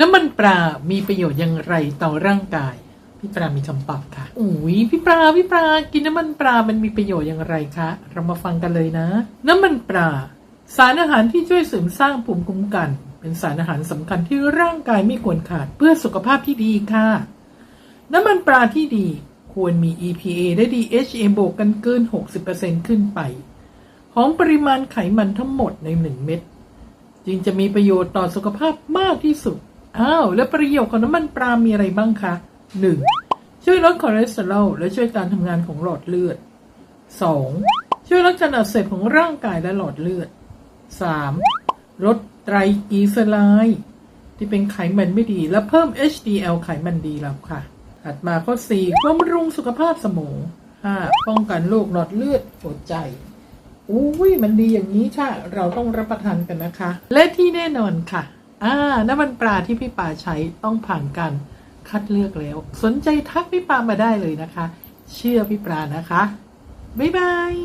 น้ำมันปลา มีประโยชน์อย่างไรต่อร่างกาย พี่ปลามีคำตอบค่ะอุ้ยพี่ปลา พี่ปลา กินน้ำมันปลา มันมีประโยชน์อย่างไรคะ เรามาฟังกันเลยนะ น้ำมันปลา สารอาหารที่ช่วยเสริมสร้างภูมิคุ้มกัน เป็นสารอาหารสำคัญที่ร่างกายไม่ควรขาดเพื่อสุขภาพที่ดีค่ะ น้ำมันปลาที่ดี ควรมี EPA และ DHA บวกกันเกิน 60%ขึ้นไป ของปริมาณไขมันทั้งหมดใน 1 เม็ด จึงจะมีประโยชน์ต่อสุขภาพมากที่สุด อ้าวแล้วประโยชน์ของน้ำมันปลามีอะไรบ้างคะ 1. ช่วยลดคอเลสเตอรอลและช่วยการทำงานของหลอดเลือด 2. ช่วยลดการอักเสบของร่างกายและหลอดเลือด 3. ลดไตรกลีเซอไรด์ที่เป็นไขมันไม่ดีและเพิ่ม HDL ไขมันดีแล้วค่ะ ถัดมาข้อ4บำรุงสุขภาพสมอง 5. ป้องกันโรคหลอดเลือดหัวใจอุ้ยมันดีอย่างนี้ค่ะ เราต้องรับประทานกันนะคะ และที่แน่นอนค่ะ อ่าน้ำมันปลาที่พี่ปาใช้ต้องผ่านการคัดเลือกแล้ว สนใจทักพี่ปามาได้เลยนะคะ เชื่อพี่ปลานะคะ บ๊ายบาย